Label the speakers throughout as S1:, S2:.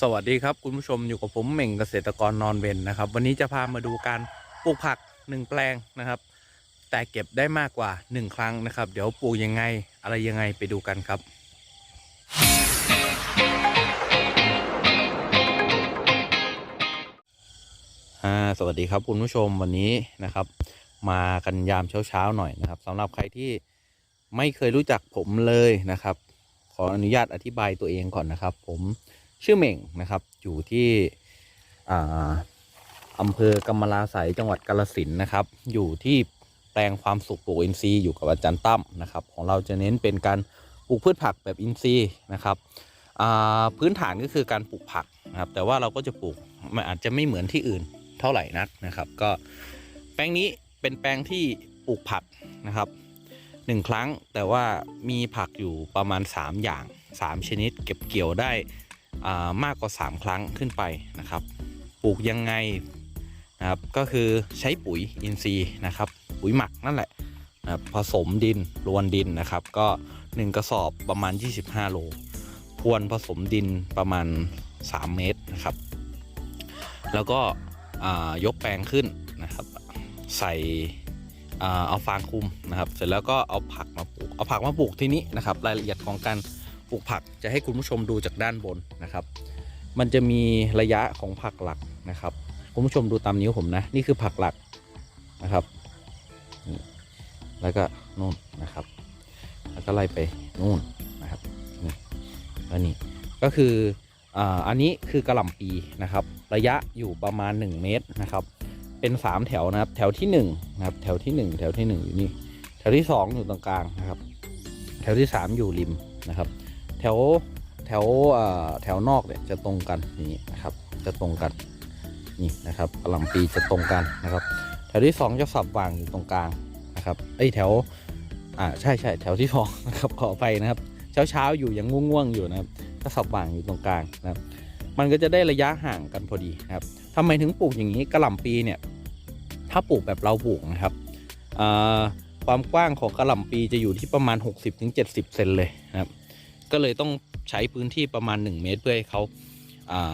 S1: สวัสดีครับคุณผู้ชมอยู่กับผมเหม่งเกษตรกรนอนเวนนะครับ วันนี้จะพามาดูการปลูกผักหนึ่งแปลงนะครับ แต่เก็บได้มากกว่าหนึ่งครั้งนะครับ เดี๋ยวปลูกยังไงอะไรยังไงไปดูกันครับสวัสดีครับคุณผู้ชมวันนี้นะครับ มากันยามเช้าๆหน่อยนะครับสำหรับใครที่ไม่เคยรู้จักผมเลยนะครับ ขออนุญาตอธิบายตัวเองก่อนนะครับ ผม ชื่อเหม่งนะครับ อยู่ที่อาอำเภอกำมะลาไสยจังหวัดกาฬสินนะครับ อยู่ที่แปลงความสุขปลูกอินทรีย์อยู่กับอาจารย์ตั้มนะครับ ของเราจะเน้นเป็นการปลูกพืชผักแบบอินทรีย์นะครับพื้นฐานก็คือการปลูกผักนะครับ แต่ว่าเราก็จะปลูกมันอาจจะไม่เหมือนที่อื่นเท่าไหร่นักนะครับ ก็แปลงนี้เป็นแปลงที่ปลูกผักนะครับหนึ่งครั้งแต่ว่ามีผักอยู่ประมาณ 3 อย่าง 3 ชนิด เก็บเกี่ยวได้ มากกว่า 3 ครั้งขึ้นไปนะครับ ปลูกยังไงนะครับ ก็คือใช้ปุ๋ยอินทรีย์นะครับ ปุ๋ยหมักนั่นแหละนะผสมดินรวนดินนะครับ ก็ 1 กระสอบประมาณ 25 โลพรวนผสมดินประมาณ 3 เมตรนะครับ แล้วก็ยกแปลงขึ้นนะครับ ใส่เอาฟางคุมนะครับ เสร็จแล้วก็เอาผักมาปลูก เอาผักมาปลูกที่นี้นะครับ รายละเอียดของการ ปลูกผักจะให้คุณผู้ชมดูจากด้านบนนะครับ มันจะมีระยะของผักหลักนะครับ คุณผู้ชมดูตามนิ้วผมนะ นี่คือผักหลักนะครับ แล้วก็นู่นนะครับ แล้วก็ไล่ไปนู่นนะครับนี่แล้วนี่ก็คืออ่าอันนี้คือกระหล่ำปีนะครับ ระยะอยู่ประมาณ 1 เมตรนะครับ เป็น 3 แถวนะครับ แถวที่1นะครับ แถวที่ 1 แถวที่ 1 อยู่นี่ แถวที่ 2 อยู่ตรงกลางนะครับ แถวที่ 3 อยู่ริมนะครับ แถวแถวแถวนอกเนี่ยจะตรงกันอย่างนี้นะครับ จะตรงกันนี่นะครับกระหล่ำปีจะตรงกันนะครับ แถวที่ 2 จะสับวางอยู่ตรงกลางนะครับไอ้แถวอ่าใช่ใช่แถวที่สองนะครับขอไปนะครับ เช้าเช้าๆอยู่ยังง่วงๆอยู่นะครับก็สับวางอยู่ตรงกลางนะครับ มันก็จะได้ระยะห่างกันพอดีนะครับทำไมถึงปลูกอย่างนี้กระหล่ำปีเนี่ยถ้าปลูกแบบเราปลูกนะครับความกว้างของกระหล่ำปีจะอยู่ที่ประมาณ 60-70เซนเลยนะครับ ก็เลยต้องใช้พื้นที่ประมาณ 1 เมตร เพื่อให้เขา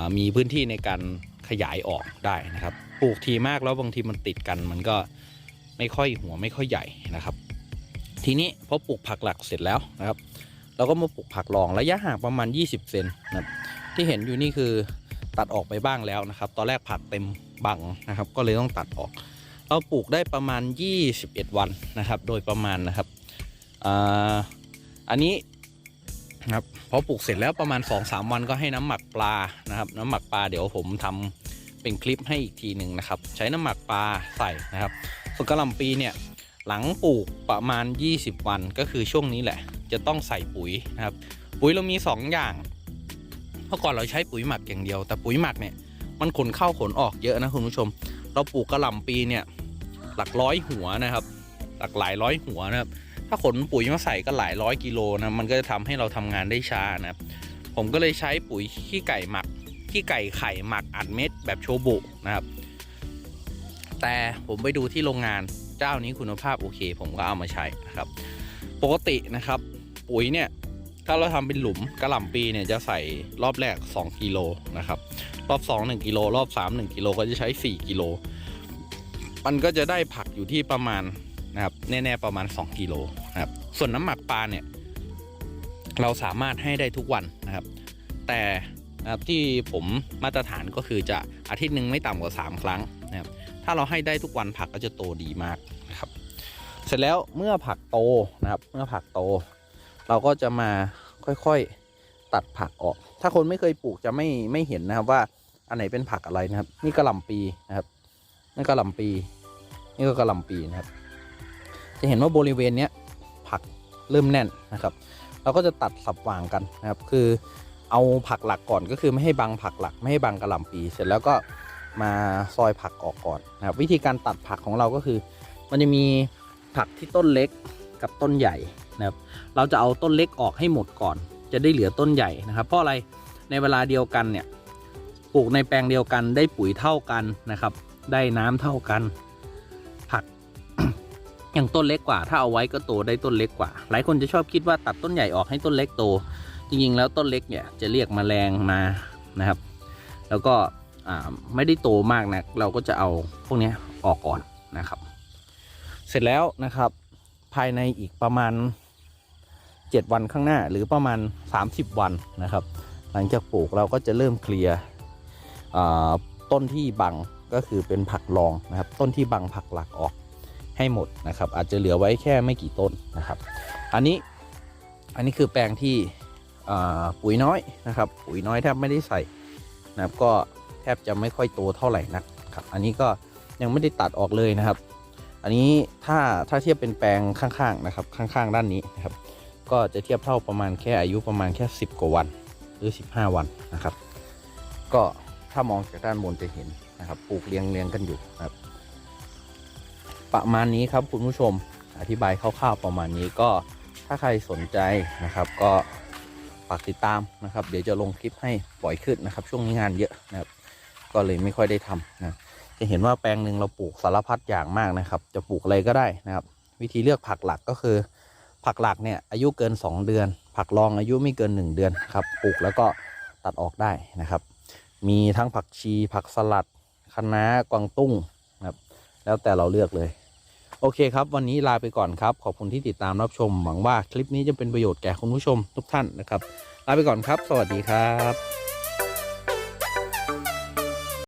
S1: ามีพื้นที่ในการขยายออกได้นะครับ ปลูกทีมากแล้วบางทีมันติดกัน มันก็ไม่ค่อยหัวไม่ค่อยใหญ่นะครับ ทีนี้พอปลูกผักหลักเสร็จแล้วนะครับ เราก็มาปลูกผักรองระยะห่างประมาณ 20 เซนนะครับที่เห็นอยู่นี่คือตัดออกไปบ้างแล้วนะครับ ตอนแรกผักเต็มบังนะครับ ก็เลยต้องตัดออก เราปลูกได้ประมาณ 21 วันนะครับ โดยประมาณนะครับออันนี้ นะครับพอปลูกเสร็จแล้วประมาณ 2-3 วันก็ให้น้ำหมักปลานะครับ น้ำหมักปลาเดี๋ยวผมทำเป็นคลิปให้อีกทีหนึ่งนะครับ ใช้น้ำหมักปลาใส่นะครับส่วนกระหล่ำปีเนี่ยหลังปลูกประมาณ 20 วันก็คือช่วงนี้แหละ จะต้องใส่ปุ๋ยนะครับ ปุ๋ยเรามี 2 อย่างเมื่อก่อนเราใช้ปุ๋ยหมักอย่างเดียว แต่ปุ๋ยหมักเนี่ยมันขนเข้าขนออกเยอะนะคุณผู้ชม เราปลูกกระหล่ำปีเนี่ยหลักร้อยหัวนะครับ หลักหลายร้อยหัวนะครับ ถ้าขนปุ๋ยมาใส่ก็หลายร้อยกิโลนะมันก็จะทำให้เราทำงานได้ช้านะครับผมก็เลยใช้ปุ๋ยขี้ไก่หมักขี้ไก่ไข่หมักอัดเม็ดแบบโชบุนะครับ แต่ผมไปดูที่โรงงานเจ้านี้คุณภาพโอเค ผมก็เอามาใช้นะครับ ปกตินะครับ ปุ๋ยเนี่ยถ้าเราทำเป็นหลุมกระหล่ำปีเนี่ยจะใส่รอบแรก 2กิโลนะครับ รอบ 2 1กิโลรอบ 3 1กิโลก็จะใช้ 4กิโลมันก็จะได้ผักอยู่ที่ประมาณ นะครับแน่ๆประมาณ 2กิโลนะครับส่วนน้ำหมักปลาเนี่ยเราสามารถให้ได้ทุกวันนะครับ แต่นะครับที่ผมมาตรฐานก็คือจะอาทิตย์หนึ่งไม่ต่ำกว่า 3 ครั้งนะครับถ้าเราให้ได้ทุกวันผักก็จะโตดีมากนะครับ เสร็จแล้วเมื่อผักโตนะครับ เมื่อผักโต เราก็จะมาค่อยๆตัดผักออก ถ้าคนไม่เคยปลูกจะไม่ไม่เห็นนะครับว่าอันไหนเป็นผักอะไรนะครับ นี่กระหล่ำปีนะครับนี่กระหล่ำปี นี่ก็กระหล่ำปีนะครับ จะเห็นว่าบริเวณเนี้ยผักเริ่มแน่นนะครับ เราก็จะตัดสับวางกันนะครับ คือเอาผักหลักก่อนก็คือไม่ให้บังผักหลัก ไม่ให้บังกระหล่ำปี เสร็จแล้วก็มาซอยผักออกก่อนนะครับ วิธีการตัดผักของเราก็คือ มันจะมีผักที่ต้นเล็กกับต้นใหญ่นะครับ เราจะเอาต้นเล็กออกให้หมดก่อน จะได้เหลือต้นใหญ่นะครับ เพราะอะไรในเวลาเดียวกันเนี่ยปลูกในแปลงเดียวกันได้ปุ๋ยเท่ากันนะครับ ได้น้ำเท่ากัน อย่างต้นเล็กกว่า ถ้าเอาไว้ก็โตได้ต้นเล็กกว่า หลายคนจะชอบคิดว่าตัดต้นใหญ่ออกให้ต้นเล็กโต จริงๆ แล้วต้นเล็กเนี่ยจะเรียกแมลงมานะครับ แล้วก็ไม่ได้โตมากนะเราก็จะเอาพวกนี้ออกก่อนนะครับ เสร็จแล้วนะครับ ภายในอีกประมาณ 7 วันข้างหน้าหรือประมาณ 30 วันนะครับ หลังจากปลูกเราก็จะเริ่มเคลียร์ต้นที่บังก็คือเป็นผักรองนะครับ ต้นที่บังผักหลักออก ให้หมดนะครับ อาจจะเหลือไว้แค่ไม่กี่ต้นนะครับ อันนี้อันนี้คือแปลงที่ปุ๋ยน้อยนะครับ ปุ๋ยน้อยแทบไม่ได้ใส่นะครับก็แทบจะไม่ค่อยโตเท่าไหร่นักครับ อันนี้ก็ยังไม่ได้ตัดออกเลยนะครับ อันนี้ถ้าถ้าเทียบเป็นแปลงข้างๆนะครับ ข้างๆ ด้านนี้นะครับ ก็จะเทียบเท่าประมาณแค่อายุประมาณแค่ 10 กว่าวันหรือ 15 วันนะครับ ก็ถ้ามองจากด้านบนจะเห็นนะครับ ปลูกเรียงเรียงกันอยู่นะครับ ประมาณนี้ครับคุณผู้ชมอธิบายคร่าวๆประมาณนี้ก็ถ้าใครสนใจนะครับก็ฝากติดตามนะครับ เดี๋ยวจะลงคลิปให้บ่อยขึ้นนะครับ ช่วงนี้งานเยอะนะครับ ก็เลยไม่ค่อยได้ทำนะจะเห็นว่าแปลงหนึ่งเราปลูกสารพัดอย่างมากนะครับ จะปลูกอะไรก็ได้นะครับ วิธีเลือกผักหลักก็คือ ผักหลักเนี่ยอายุเกิน 2 เดือน ผักรองอายุไม่เกิน 1 เดือนครับปลูกแล้วก็ตัดออกได้นะครับ มีทั้งผักชี ผักสลัดคะน้ากวางตุ้ง แล้วแต่เราเลือกเลย โอเคครับ วันนี้ลาไปก่อนครับ ขอบคุณที่ติดตามรับชม หวังว่าคลิปนี้จะเป็นประโยชน์แก่คุณผู้ชมทุกท่านนะครับ ลาไปก่อนครับ สวัสดีครับ